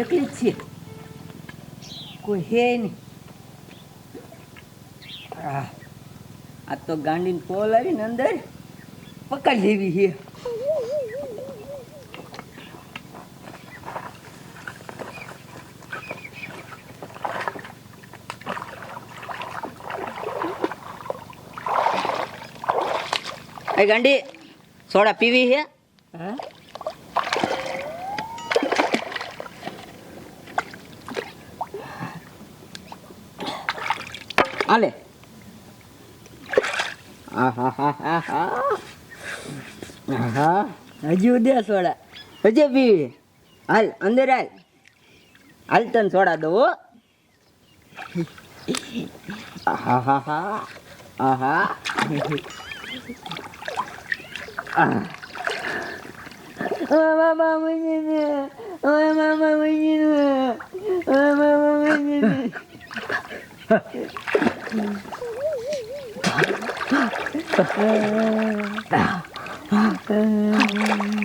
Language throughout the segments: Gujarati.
એકલી જ છે કોઈ હે નહીં. આ આ તો ગાંડીને પોલ આવીને અંદર પકડી લેવી છે. એ ગાંડી સોડા પીવી છે? હા? આહા હજુ દે સોડા. હજે પીવી હાલ અંદર હાલ. હાલ તને સોડા દો હા. હા આહા. આહ. મામા ઓય મામા ઓય મામા મજીને.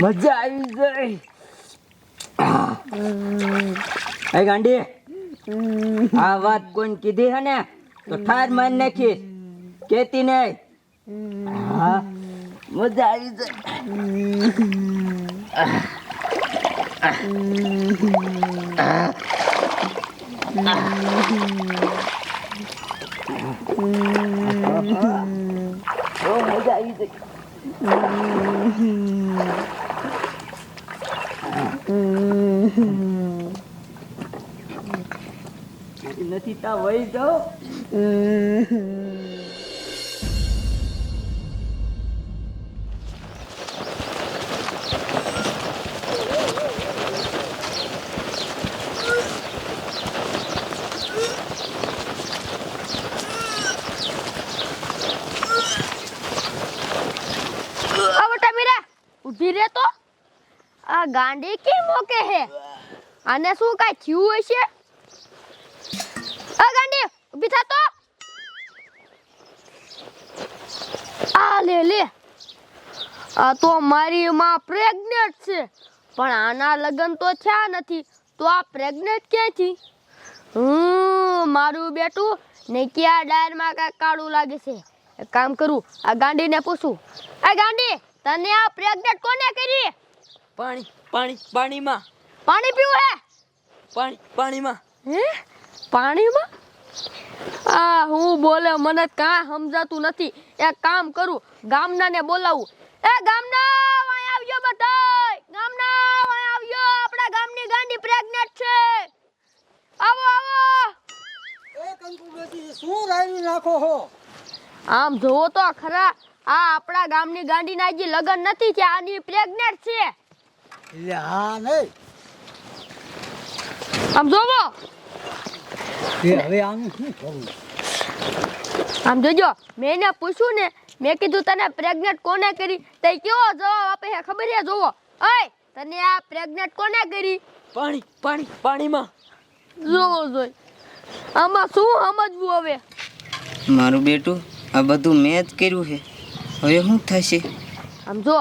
મજા આવી ગઈ. એ ગાંડી, આ વાત કોઈને કીધી હે ને? તો ઠાર મારી નાખી. કેતી નહીં. મજા આવી ગઈ. મજા આવી ગઈ નથી તા વહી જાઓ. આ ગાંડી કેમ મોકે હે? આને શું કાઈ થયું હશે? આ ગાંડી ઊભી થા તો. આ લે લે. આ તો મારી માં પ્રેગ્નેન્ટ છે. પણ આના લગ્ન તો થયા નથી. તો આ પ્રેગ્નેન્ટ ક્યાંથી? હમ, મારું બેટું ને ક્યાં ડાયરમાં કઈ કાળું લાગે છે. કામ કરું, આ ગાંડીને પૂછું. આ ગાંડી, તને આ પ્રેગ્નેન્ટ કોને કરી પાણી પાણી પાણીમાં. પાણી પીવું હે? પાણી પાણીમાં. હે? પાણીમાં? આ હું બોલે મને કાં સમજાતું નથી. એક કામ કરું ગામનાને બોલાવું. એ ગામના વાય આવજો બધાય. ગામના વાય આવજો. આપણા ગામની ગાંડી પ્રેગ્નેન્ટ છે. આવો આવો. એ કંકુબેટી શું રાવી નાખો હો? આમ જોવો તો ખરા આ આપણા ગામની ગાંડીના હજી લગ્ન નથી થયા આની પ્રેગ્નેન્ટ છે. એટલે હા. નહીં આમ જોવો. એ હવે આનું શું કરવું આમ જોજો મેં એને પૂછ્યું ને મેં કીધું તને પ્રેગ્નેન્ટ કોને કરી? તે કેવો જવાબ આપે છે ખબર છે? જોવો. ઓય તને આ પ્રેગ્નેન્ટ કોને કરી? પાણી પાણી પાણીમાં. જોવો જોઈ. આમાં શું સમજવું હવે? મારું બેટું આ બધું મેં જ કર્યું છે. હવે શું થશે? આમ જો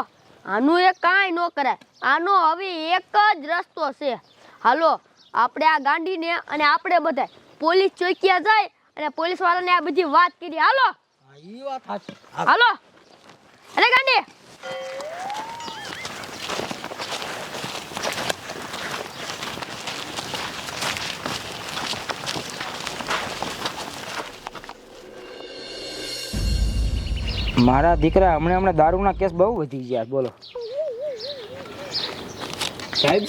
આનું એ કાંઈ ન કરાય. આનો હવે એક જ રસ્તો છે. હાલો આપણે આ ગાંડીને અને આપણે બધા પોલીસ ચોકિયા જાય અને પોલીસ વાળાને આ બધી વાત કરી. હાલો. હાલો. અરે ગાંડી. મારા દીકરા હમણાં હમણાં દારૂના કેસ બહુ વધી ગયા બોલો. સાહેબ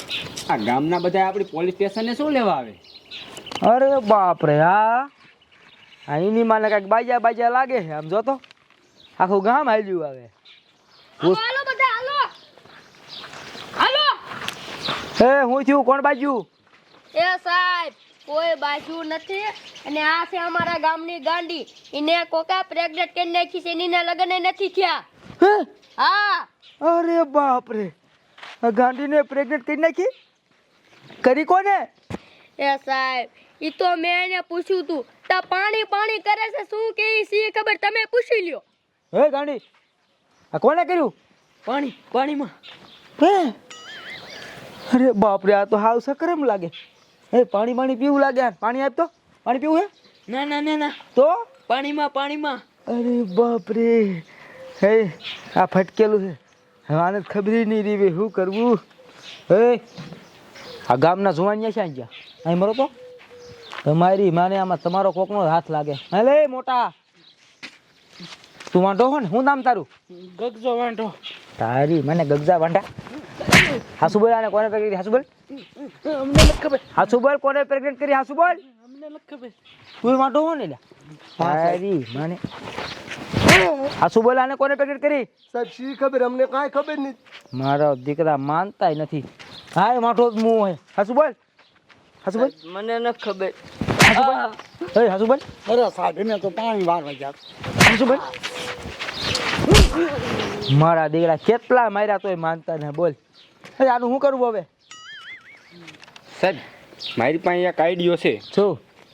આ ગામના બધા આપણી પોલીસ સ્ટેશને શું લેવા આવે? અરે બાપ રે હા અહીંની એની માને કાંઈક બાજા બાજા લાગે છે આમ જો તો આખું ગામ હાલ્યું આવે. હાલો હાલો બધા હાલો. હાલો. એ હું થયું? કોણ બાજુ? એ સાહેબ કોઈ બાજુ નથી. અને આ છે અમારા ગામની ગાંડી. એને કોકા પ્રેગ્નેટ કરી નાખી છે એની લગ્ન નથી થયા. હે? હા. અરે બાપ રે આ ગાંડીને પ્રેગ્નેટ કરી નાખી? કરી કોને? એ સાહેબ એ તો મેં એને પૂછ્યું તું. તા પાણી પાણી કરે છે શું કે સી ખબર? તમે પૂછી લ્યો. હે ગાંડી? આ કોને કર્યું? પાણી પાણીમાં. હે? અરે બાપરે આ તો હાવ સકરમ લાગે. એ પાણી પાણી પીવું લાગે પાણી આપ તો પાણી પીવું હે? ના ના ના ના. તો? પાણીમાં પાણીમાં. અરે બાપરે. હે આ ફટકેલું છે. આને ખબર નહીં રીવે શું કરવું? હે? આ ગામના જુવાનિયા છે અહીંયા. અહીં મરો તો. તમારી માને આમાં તમારો કોકનો હાથ લાગે. હલે મોટા. તું વાંઢો હો ને શું નામ તારું? ગગજો વાંઢો. તારી મને ગગજા વાંઢા. હાસુ બોલ આને કોને હાસુ બોલ અમને ખબર. હાસુ બોલ કોને પ્રેગ્નેટ કરી હાસુ ખબર. તું હો ને મને. આને કોને કરી? સાહેબ શી ખબર? અમને કાંઈ ખબર નહીં. મારા દીકરા માનતાય નથી. હાય માઠો જ મું હાસુ બોલ. હાસુ બોલ. મને ન ખબર. હાસુ બોલ. એ હાસુ બોલ. અરે સાહેબ એને તો પાણી વારવા ગયા હાસુ બોલ. મારા દીકરા કેટલા માર્યા તોય માનતા ને બોલ. અરે આનું શું કરવું હવે? સાહેબ મારી પાસે એક આઈડિયો છે. શું?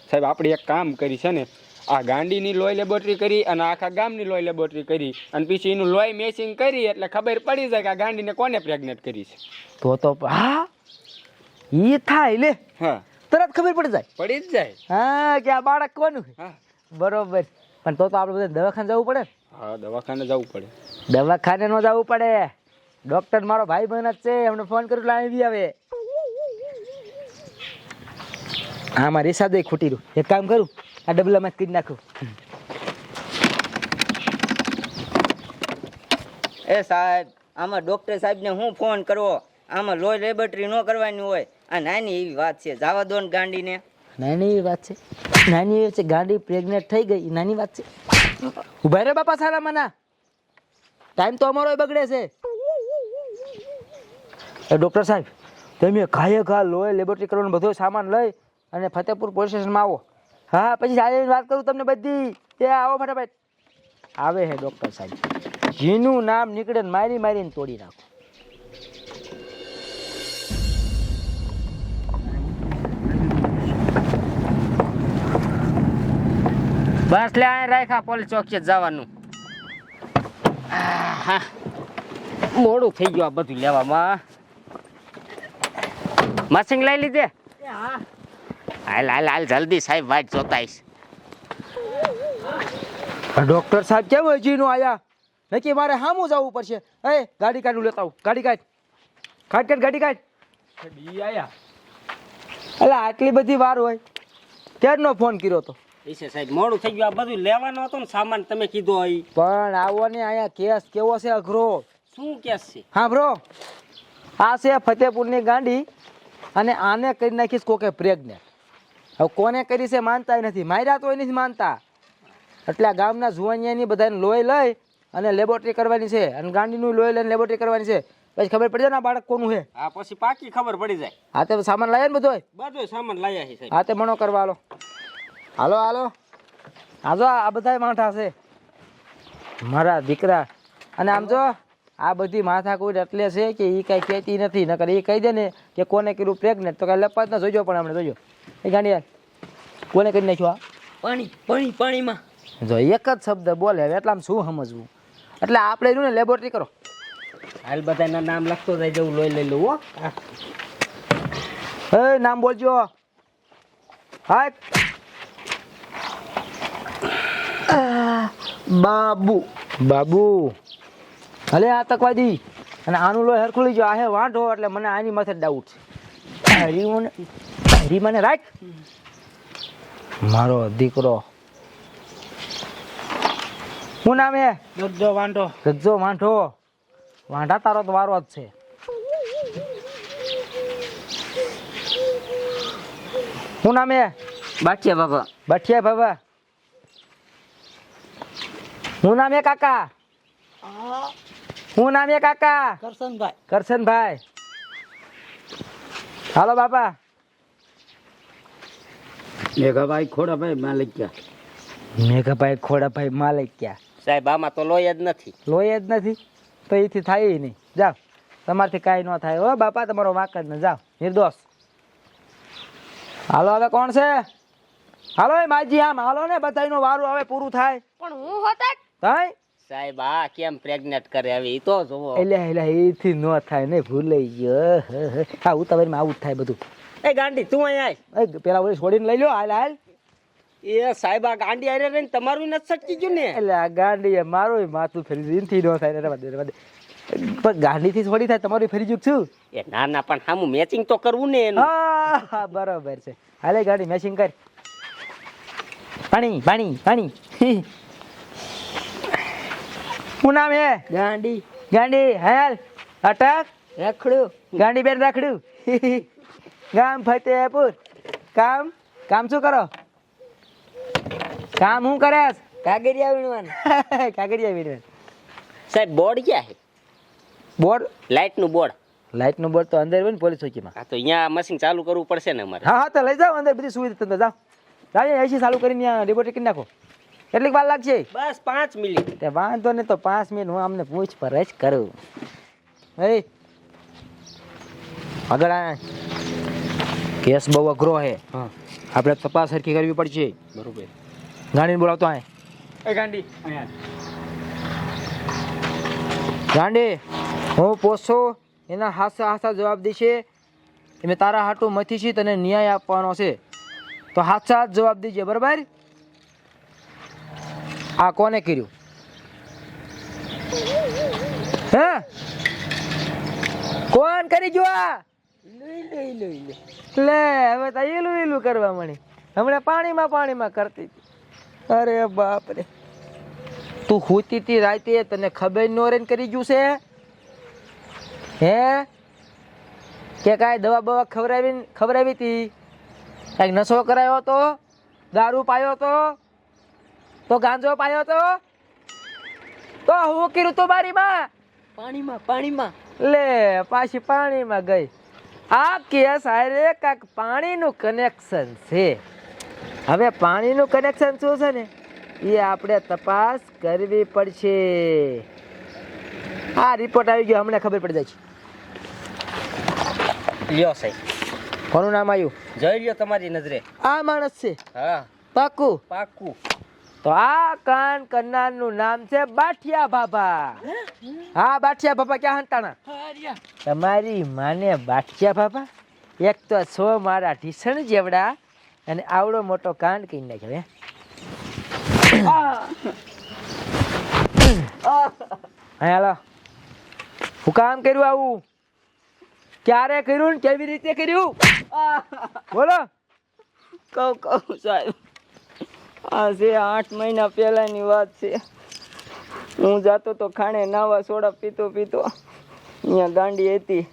સાહેબ આપણે એક કામ કરી છે ને આ ગાંડીની લોહી લેબોરેટરી કરી અને આખા ગામની લોહી લેબોરેટરી કરી અને પછી એનું લોહી મેચિંગ કરી એટલે ખબર પડી જાય કે આ ગાંડીને કોને પ્રેગ્નેટ કરી છે. તો તો હા? એ થાય લે. હા. તરત ખબર પડી જાય. પડી જ જાય. હા કે આ બાળક કોનું હા. બરોબર. પણ તો તો આપણે બધા દવાખાને જવું પડે હા દવાખાને જવું પડે. દવાખાને ન જવું પડે. ડોક્ટર મારો ભાઈ બહેન જ છે એમને ફોન કર્યો એટલે આવી આવે. હા મારી સાદે ખૂટી રહ્યું. એક કામ કરું આ ડબલામાં જ કરી નાખું. એ સાહેબ આમાં ડોક્ટર સાહેબને હું ફોન કરવો? આમાં લોહી લેબોરેટરી ન કરવાની હોય. આ નાની એવી વાત છે. જાવા દો ને ગાંડીને. નાની એવી વાત છે? નાની એવી છે ગાંડી પ્રેગ્નેન્ટ થઈ ગઈ. નાની વાત છે? ઊભા રે બાપા સારા મના ટાઈમ તો અમારો બગડે છે. એ ડૉક્ટર સાહેબ તમે ઘાયે ઘા લોહી લેબોરેટરી કરવાનો બધો સામાન લઈ અને ફતેપુર પોલીસ સ્ટેશનમાં આવો. હા, પછી સાહેબ વાત કરું તમને બધી. ત્યાં આવો ફટાફટ. આવે હે ડૉક્ટર સાહેબ. જીનું નામ નીકળે મારી મારીને તોડી નાખો. બસ લે આ રાખ્યા પોલીસ ચોકીએ જવાનું. હા મોડું થઈ ગયું આ બધું લેવામાં. મશીન લઈ લીધે? હાલ હાલ હાલ જલ્દી સાહેબ વાટ જોતાઈશ. ડોક્ટર સાહેબ કેમ હજી નો આયા? નક્કી મારે હામુ જવું પડશે. એ ગાડી કાઢું લેતા આવું. ગાડી કાઢ. કાઢ કાઢ ગાડી કાઢ. બી આયા. અલા આટલી બધી વાર હોય. ક્યારનો ફોન કર્યો તો? છે સાહેબ મોડું થઈ ગયું. આ બધું લેવાનું હતું ને સામાન તમે કીધો અહીં પણ આવો ને અહીંયા કેસ કેવો છે અઘરો? શું કેસ છે? હા બ્રો આ છે ફતેપુરની ગાંડી અને આને કરી નાખીશ કોકે પ્રેગ્નેન્ટ. હવે કોને કરી છે માનતા નથી. માર્યા તો નથી માનતા. એટલે આ ગામના જુવાનિયાની બધાને લોહી લઈ અને લેબોરેટરી કરવાની છે. અને ગાંડીનું લોહી લઈને લેબોરેટરી કરવાની છે. પછી ખબર પડી જાય ને આ બાળક કોનું છે? આ પછી પાકી ખબર પડી જાય. હા તે સામાન લાયા ને બધો બધો સામાન લાયા છે હા તે મનો કરવા હાલો હાલો. હાલો હાજો આ બધા માઠા છે. મારા દીકરા. અને આમ જો આ બધી માથાકૂટ એટલે છે કે એ કાંઈ કહેતી નથી. નકર એ કહી દે ને કે કોને કર્યું પ્રેગ્નેન્ટ તો કાંઈ લપાત ના જોજો પણ હમણાં જોજો. એ ગાંડી યાર કોને કરી નાખ્યું આ? પાણી પાણી પાણીમાં. જો એક જ શબ્દ બોલે હવે એટલામાં શું સમજવું? એટલે આપણે રહ્યું ને લેબોરેટરી કરો. હાલ બધાના નામ લખતો જાય જવું લોહી લઈ લઉં હો. હે નામ બોલજો. હા બાબુ. બાબુ. ભલે આતંકવાદી અને આનું લોહી હરખું જો આ હે વાંઢો એટલે મને આની માથે ડાઉટ છે. હરી મને મને રાખ. મારો દીકરો. શું નામ હે? ગગજો વાંઢો. ગજો વાંઢો. વાંઢા તારો તો વારો જ છે. શું નામ હે? બાઠિયા બાબા. બાઠિયા બાબા. શું નામ હે કાકા? હું નામ એ કાકા? કરશનભાઈ. કરશનભાઈ. હાલો બાપા. મેઘાભાઈ ખોડાભાઈ માલિકિયા મેઘાભાઈ ખોડાભાઈ માલિકિયા સાહેબ આમાં તો લોહી જ નથી. લોહી જ નથી? તો એથી થાય નહીં. જાઓ. તમારથી કાંઈ ન થાય. હો બાપા તમારો વાંક જ ને જાઓ. નિર્દોષ. હાલો હવે કોણ છે? હાલો એ માજી આમ. હાલો ને બધાયનું વારું હવે પૂરું થાય. પણ હું હોતા થાય સાહેબ આ કેમ પ્રેગ્નેટ કરે? હવે ઈ તો જોવો. એટલે એટલે એથી ન થાય ને ભૂલાઈ ગયો. હ, હું ઉતાવળમાં આવું જ થાય બધું. એ ગાંડી તું અહીંયા આય. પેલા ઓલે છોડીને લઈ લો હાલ હાલ. એ સાહેબ આ ગાંડી આરે રહીને તમારું નથી સટકી ગયું ને? એટલે આ ગાંડી મારું માથું ફેરી દીધું થી ન થાય રહેવા દે પણ ગાંડીથી થોડી થાય તમારું ફરી જુક છું એ ના ના પણ સામું મેચિંગ તો કરવું ને એનું. હા બરાબર બરોબર છે. હાલે ગાડી મેચિંગ કર. પાણી પાણી પાણી. શું નામ હે? ગાંડી. ગાંડી હેલ અટક. રખડું. ગાંડી બેન રખડું ગામ ફતેપુર કામ? કામ શું કરો? કામ હું કરે? કાગરિયા વીણવાનું. કાગડિયા વીણવાનું. સાહેબ બોર્ડ ક્યાં છે? બોર્ડ? લાઇટનું બોર્ડ. લાઇટનું બોર્ડ તો અંદર હોય ને પોલીસ ચોકીમાં. હા તો અહીંયા મશીન ચાલુ કરવું પડશે ને અમારે. હા હા તો લઈ જાઓ અંદર બધી સુવિધા તમે જાઓ. જાઓ એસી ચાલુ કરીને રિપોર્ટ કરી નાખો. કેટલીક વાર લાગશે? બસ પાંચ મિનિટ. તે વાંધો નહીં તો પાંચ મિનિટ હું અમને પૂછપરછ કરું. હે? આગળ આ કેસ બહુ અઘરો છે હા. આપણે તપાસ સરખી કરવી પડશે. બરોબર. ગાંડીને બોલાવતો આય. એ ગાંડી. ગાંડી હું પોસો એના હાસા હાસા જવાબ દેશે. એ મેં તારા હાટું મથી છે તને ન્યાય આપવાનો છે. તો હાથ જવાબ દેજે બરાબર? આ કોને કર્યું? હે? કોણ કરી જો આ? લે, હવે તો ઈલું ઈલું કરવા મળી. હમણાં પાણીમાં પાણીમાં કરતી હતી. અરે બાપ રે તું હોતી તી રાતે, તને ખબર નો રેન કરી ગયું છે? હે? કે કાંઈ દવા બવા ખવડાવી ખવડાવી હતી કાંઈક નશો કરાયો તો દારૂ પાયો તો તો ગાંજો પાયો તો? તો હું કર્યું તું મારી માં પાણીમાં પાણીમાં. લે પાછી પાણીમાં ગઈ. આ કેસ આરે કાંક પાણીનું કનેક્શન છે. હવે પાણીનું કનેક્શન શું છે ને? એ આપણે તપાસ કરવી પડશે. આ રિપોર્ટ આવી ગયો હમણાં ખબર પડી જાય છે. લ્યો સાહેબ. કોનું નામ આવ્યું? જોઈ લ્યો તમારી નજરે. આ માણસ છે. હા. પાકું. પાકું. તો આ કાન કરનારનું નામ છે બાઠિયા બાબા હા, બાઠિયા બાબા ક્યાં હંતાણા તમારી માને બાઠિયા બાબા એક તો છો મારા ઢીસણ જેવડા અને આવડો મોટો કાન કઈ નાખ્યો હા, હાલો. હું કામ કર્યું આવું? ક્યારે કર્યું ને કેવી રીતે કર્યું? બોલો. કહું કહું, સાહેબ. આ છે આઠ મહિના પહેલાની વાત છે. હું જાતો તો ખાણે નાવા સોડા પીતો પીતો અહીંયા ગાંડી હતી.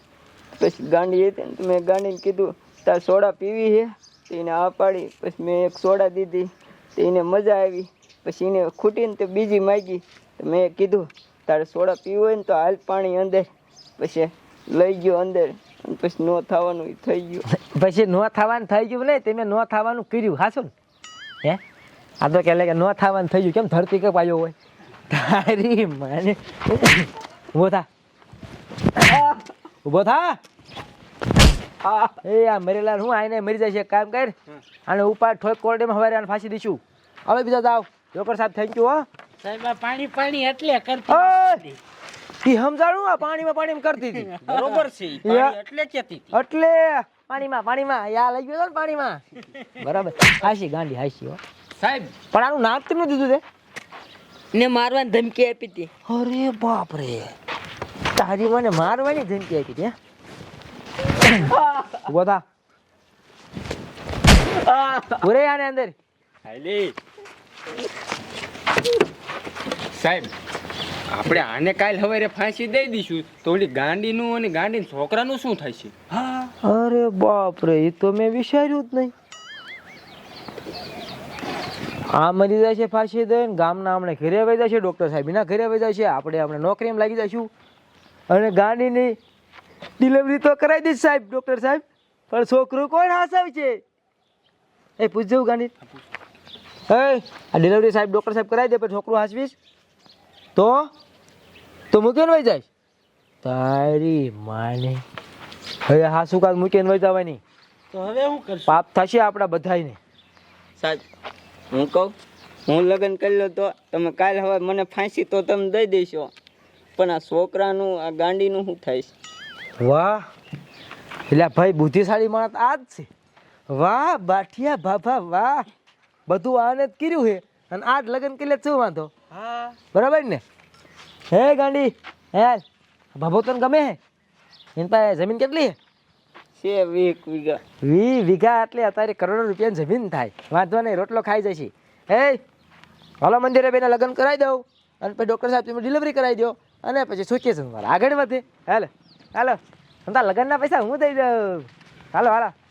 પછી ગાંડી હતી ને મેં ગાંડીને કીધું, તાર સોડા પીવી છે એને આ પાડી, પછી મેં એક સોડા દીધી, તો એને મજા આવી. પછી એને ખૂટીને તો બીજી માગી, તો મેં કીધું, તારે સોડા પીવું હોય ને તો હાલ પાણી અંદર. પછી લઈ ગયો અંદર પછી નો થવાનું થઈ ગયું. પછી નો થવાનું થઈ ગયું નહીં, તમે નો થવાનું કર્યું હાસો હે? આ તો કે કે નો થવાનું થઈ ગયું. કેમ ધરતી કપ આવ્યો હોય? તારી મને. ઊભો થા. ઊભો થા. એ આ મરેલા હું આઈને મરી જાય છે. કામ કર. અને ઉપાડ ઠોક કોરડીમાં હવારે આને ફાંસી દઈશું હવે બીજા જાવ. જોકર સાહેબ થેન્ક યુ હો. સાહેબ આ પાણી પાણી એટલે કરતી! ઈ સમજાણું? આ પાણીમાં પાણીમાં કરતી હતી. બરોબર છે. પાણી એટલે કેતી હતી. એટલે પાણીમાં પાણીમાં. યા લઈ ગયો ને પાણીમાં? બરાબર. હાસી ગાંડી હાસી હો. સાહેબ. પણ આનું નામ કેમનું દીધું તે? ને મારવાની ધમકી આપી હતી. અરે બાપ રે તારી મને મારવાની ધમકી આપી હતી હે? ઊભો થા. ઉરે આને અંદર. હાલી સાહેબ આપણે આને કાલ સવારે ફાંસી દઈ દઈશું. તો ઓલી ગાંડીનું અને ગાંડીના છોકરાનું શું થશે? અરે બાપ રે એ તો મેં વિચાર્યું જ નહીં. આ મરી જાય છે ફાંસી દઈને ગામના હમણાં ઘરે આવી જાય છે ડૉક્ટર સાહેબ એના ઘરે આવી જાય છે. આપણે આપણે નોકરીમાં લાગી જઈશું. અને ગાડીની ડિલિવરી તો કરાવી દઈશ સાહેબ ડૉક્ટર સાહેબ. પણ છોકરું કોણ હાસવ છે? એ પૂછજો ગાડી. એ આ ડિલિવરી સાહેબ ડૉક્ટર સાહેબ કરાવી દે પણ છોકરું હાસવીશ? તો? તો મૂકીને વહી જાય. તારી માને. હવે હાસુ કાલ મૂકીને વહી જવાની. તો હવે શું કરશું? પાપ થશે આપણા બધાને સાહેબ હું કહું? હું લગ્ન કરી લો તો તમે કાલ હવે મને ફાંસી તો તમે દઈ દેશો. પણ આ છોકરાનું આ ગાંડીનું શું થાય છે? વાહ. એટલે ભાઈ બુદ્ધિશાળી માણસ આ જ છે. વાહ બાઠિયા ભાભા વાહ. બધું આને જ કર્યું છે. અને આ જ લગ્ન કરી લે શું વાંધો? બરાબર ને? હે ગાંડી હે ભાભો તને ગમે હે એની પાસે જમીન કેટલી છે? છે વીક વીઘા. વી વીઘા એટલે અત્યારે કરોડો રૂપિયાની જમીન થાય. વાંધો નહીં, રોટલો ખાઈ જશે. હે હાલો મંદિરે બેને લગ્ન કરાવી દઉં. અને પછી ડૉક્ટર સાહેબ તમે ડિલિવરી કરાવી દો. અને પછી સુખી છે? મારે આગળ વધે. હાલો હાલો. તારા લગ્નના પૈસા હું દઈ દઉં. હાલો હાલો.